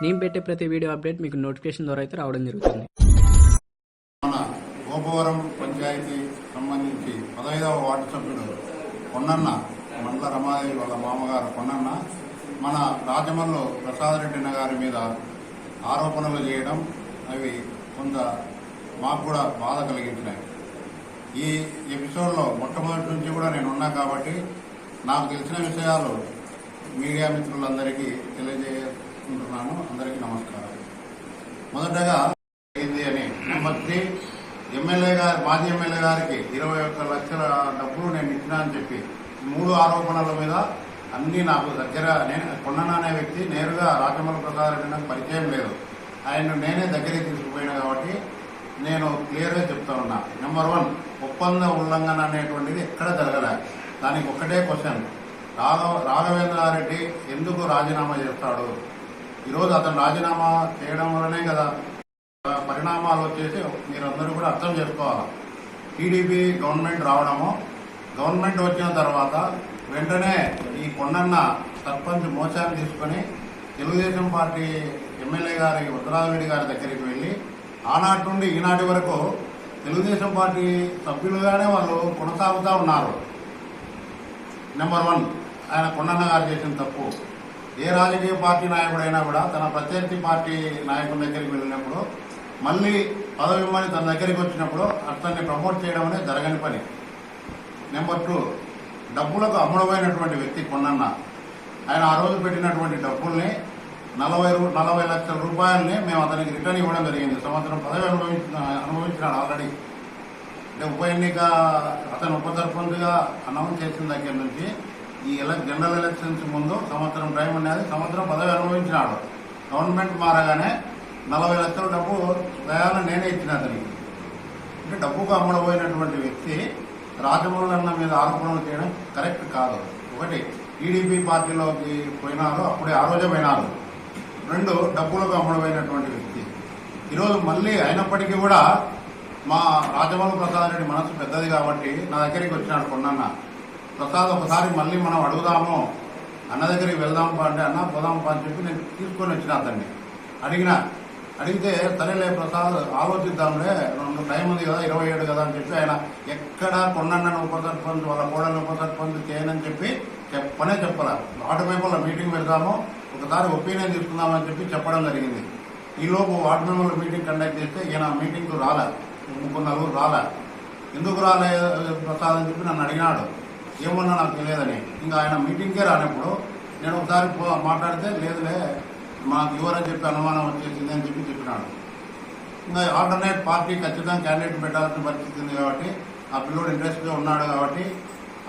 నేను పెట్టే ప్రతి వీడియో అప్డేట్ మీకు నోటిఫికేషన్ ద్వారా అయితే రావడం జరుగుతుంది. మన గోపవరం పంచాయతీ సంబంధించి పదహైదవ వార్డు సభ్యుడు కొండన్న మండల రమాదేవి వాళ్ళ మామగారు కొండన్న మన రాజమల్లు ప్రసాద్ రెడ్డి గారి మీద ఆరోపణలు చేయడం అవి కొంత మాకు కూడా బాధ కలిగించినాయి. ఈ ఎపిసోడ్లో మొట్టమొదటి నుంచి కూడా నేను ఉన్నా కాబట్టి నాకు తెలిసిన విషయాలు మీడియా మిత్రులందరికీ తెలియజేసుకుంటున్నాను అందరికీ నమస్కారం మొదటగా అయింది అని నెంబర్ త్రీ ఎమ్మెల్యే గారు మాజీ ఎమ్మెల్యే గారికి ఇరవై ఒక్క లక్షల డబ్బులు నేను ఇచ్చినా అని చెప్పి మూడు ఆరోపణల మీద అన్ని నాకు దగ్గర నేను కొండన అనే వ్యక్తి నేరుగా రాజమల్ల ప్రసాద్ రెడ్డి నాకు పరిచయం లేదు. ఆయన నేనే దగ్గరికి తీసుకుపోయినా కాబట్టి నేను క్లియర్గా చెప్తా ఉన్నా. నెంబర్ వన్ ఒప్పంద ఉల్లంఘన అనేటువంటిది ఎక్కడ జరగలే. దానికి ఒకటే క్వశ్చన్. రాఘవ రాఘవేంద్రారెడ్డి ఎందుకు రాజీనామా చేస్తాడు? ఈరోజు అతను రాజీనామా చేయడం వల్లనే కదా పరిణామాలు వచ్చేసి మీరందరూ కూడా అర్థం చేసుకోవాలి. టీడీపీ గవర్నమెంట్ రావడము గవర్నమెంట్ వచ్చిన తర్వాత వెంటనే ఈ కొండన్న సర్పంచ్ మోసాన్ని తీసుకొని తెలుగుదేశం పార్టీ ఎమ్మెల్యే గారి ఉత్తరాదిరెడ్డి గారి దగ్గరికి వెళ్ళి ఆనాటి నుండి ఈనాటి వరకు తెలుగుదేశం పార్టీ సభ్యులుగానే వాళ్ళు కొనసాగుతూ ఉన్నారు. నెంబర్ వన్ ఆయన కొండన్న గారు చేసిన తప్పు. ఏ రాజకీయ పార్టీ నాయకుడైనా కూడా తన ప్రత్యర్థి పార్టీ నాయకుల దగ్గరికి వెళ్ళినప్పుడు మళ్ళీ పదవి ఇవ్వమని తన దగ్గరికి వచ్చినప్పుడు అతన్ని ప్రమోట్ చేయడం అనేది జరగని పని. నెంబర్ టూ డబ్బులకు అమ్ముడమైనటువంటి వ్యక్తి కొన్నన్న. ఆయన ఆ రోజు పెట్టినటువంటి డబ్బుల్ని నలభై నలభై లక్షల రూపాయలని మేము అతనికి రిటర్న్ ఇవ్వడం జరిగింది. సంవత్సరం పదవి అనుభవించిన అనుభవించినాడు ఆల్రెడీ అంటే ఉప ఎన్నిక అతను ఉప సర్పంచ్గా అనౌన్స్ చేసిన దగ్గర నుంచి ఈ ఎలా జనరల్ ఎలక్షన్స్ ముందు సంవత్సరం టైం అనేది సంవత్సరం పదవి అనుభవించినాడు. గవర్నమెంట్ మారగానే నలభై లక్షల డబ్బు దయాన నేనే ఇచ్చిన అతనికి. అంటే డబ్బుకు అమ్ముడపోయినటువంటి వ్యక్తి రాజమౌళి అన్న మీద ఆరోపణలు చేయడం కరెక్ట్ కాదు. ఒకటి టీడీపీ పార్టీలోకి పోయినారు అప్పుడే ఆ రోజే పోయినారు. రెండు డబ్బులకు అమ్ముడమైనటువంటి వ్యక్తి. ఈరోజు మళ్ళీ అయినప్పటికీ కూడా మా రాజమౌళి ప్రసాద్ రెడ్డి మనసు పెద్దది కాబట్టి నా దగ్గరికి వచ్చినాడు కొన్నాన్న. ప్రసాద్ ఒకసారి మళ్ళీ మనం అడుగుదాము. అన్న దగ్గరికి వెళ్దాం పా అంటే అన్న పోదాం పా అని చెప్పి నేను తీసుకొని వచ్చిన అతన్ని. అడిగిన. అడిగితే సరేలే ప్రసాద్ ఆలోచిద్దాంలే. రెండు టైం ఉంది కదా ఇరవై ఏడు కదా అని చెప్పి ఆయన ఎక్కడ కొండన్న ఉప సర్పంచ్ వాళ్ళ కోడలు ఉప సర్పంచ్ చేయనని చెప్పి చెప్పనే చెప్పరా వార్డు మెంబర్ల మీటింగ్ పెడతాము ఒకసారి ఒపీనియన్ తీసుకుందామని చెప్పి చెప్పడం జరిగింది. ఈలోపు వార్డు మెంబర్ల మీటింగ్ కండక్ట్ చేస్తే ఈయన మీటింగ్కు రాలే. ముగ్గురు నలుగురు రాలే. ఎందుకు రాలే ప్రసాద్ అని చెప్పి నన్ను అడిగినాడు. ఏమన్నా నాకు తెలియదని. ఇంకా ఆయన మీటింగ్కే రానప్పుడు నేను ఒకసారి పో- మాట్లాడితే లేదులే మాకు ఎవరని చెప్పి అనుమానం వచ్చేసింది అని చెప్పి చెప్పినాడు. ఇంకా ఆల్టర్నేట్ పార్టీ ఖచ్చితంగా క్యాండిడేట్ పెట్టాల్సిన పరిస్థితి ఉంది కాబట్టి ఆ పిల్లోడు ఇంట్రెస్ట్గా ఉన్నాడు కాబట్టి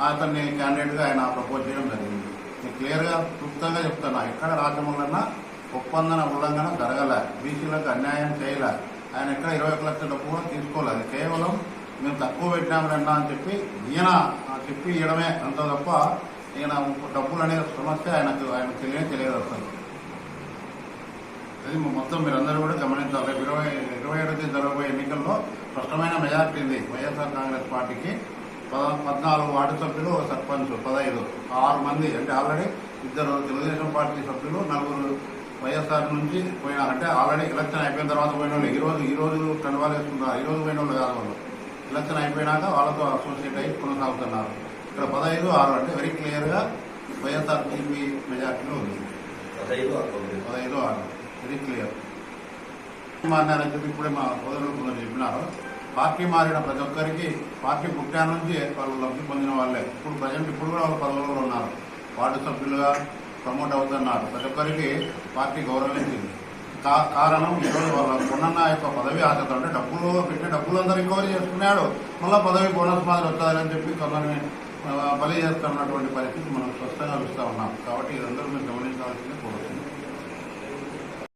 అతన్ని క్యాండిడేట్గా ఆయన ప్రపోజ్ చేయడం జరిగింది. నేను క్లియర్గా క్లుప్తంగా చెప్తున్నా ఎక్కడ రాజ్యములన్నా ఒప్పందన ఉల్లంఘన జరగలే. బీసీలకు అన్యాయం చేయలే. ఆయన ఎక్కడ ఇరవై ఒక లక్షల డబ్బు కూడా తీసుకోలేదు కేవలం మేము తక్కువ పెట్టినామన్నా అని చెప్పి ఈయన చెప్పి ఇవ్వడమే అంత తప్ప ఈయన డబ్బులు అనే సమస్య ఆయనకు ఆయన తెలియని తెలియదు అసలు. అది మొత్తం మీరందరూ కూడా గమనించాలి. ఇరవై ఇరవై ఏడుకి జరగబోయే ఎన్నికల్లో స్పష్టమైన మెజార్టీ ఉంది. వైఎస్ఆర్ కాంగ్రెస్ పార్టీకి పద- పద్నాలుగు వార్డు సభ్యులు ఒక సర్పంచ్ పదహైదు ఆరు మంది. అంటే ఆల్రెడీ ఇద్దరు తెలుగుదేశం పార్టీ సభ్యులు నలుగురు వైఎస్ఆర్ నుంచి పోయినారంటే ఆల్రెడీ ఎలక్షన్ అయిపోయిన తర్వాత పోయిన వాళ్ళు. ఈ రోజు ఈ రోజు కండువాలు వేసుకుంటారు ఈ రోజు పోయిన వాళ్ళు కాదు వాళ్ళు. ఎలక్షన్ అయిపోయినాక వాళ్ళతో అసోసియేట్ అయ్యి కొనసాగుతున్నారు. ఇక్కడ పదహైదు ఆరు అంటే వెరీ క్లియర్గా వైఎస్ఆర్ టీపీ మెజార్టీలో ఉంది. పదహైదు ఆరు వెరీ క్లియర్ మారినారని చెప్పి ఇప్పుడే మా సోదరులు కొందరు చెప్పినారు. పార్టీ మారిన ప్రతి ఒక్కరికి పార్టీ పుట్టా నుంచి వాళ్ళు లబ్ధి పొందిన వాళ్ళే. ఇప్పుడు ప్రజెంట్ ఇప్పుడు కూడా వాళ్ళు పదవులలో ఉన్నారు. వార్డు సభ్యులుగా ప్రమోట్ అవుతున్నారు. ప్రతి ఒక్కరికి పార్టీ గౌరవించింది కారణం ఈరోజు వాళ్ళ కొన్న యొక్క పదవి ఆశతో అంటే డబ్బులు పెట్టి డబ్బులు అందరూ రికవరీ చేసుకున్నాడు. మళ్ళీ పదవి బోనస్ మాదిరి వస్తుందని చెప్పి కొందరిని బలి చేస్తున్నటువంటి పరిస్థితి మనం స్పష్టంగా చూస్తూ ఉన్నాం. కాబట్టి ఇదందరూ మీరు గమనించాల్సిందే కోరుతున్నాం.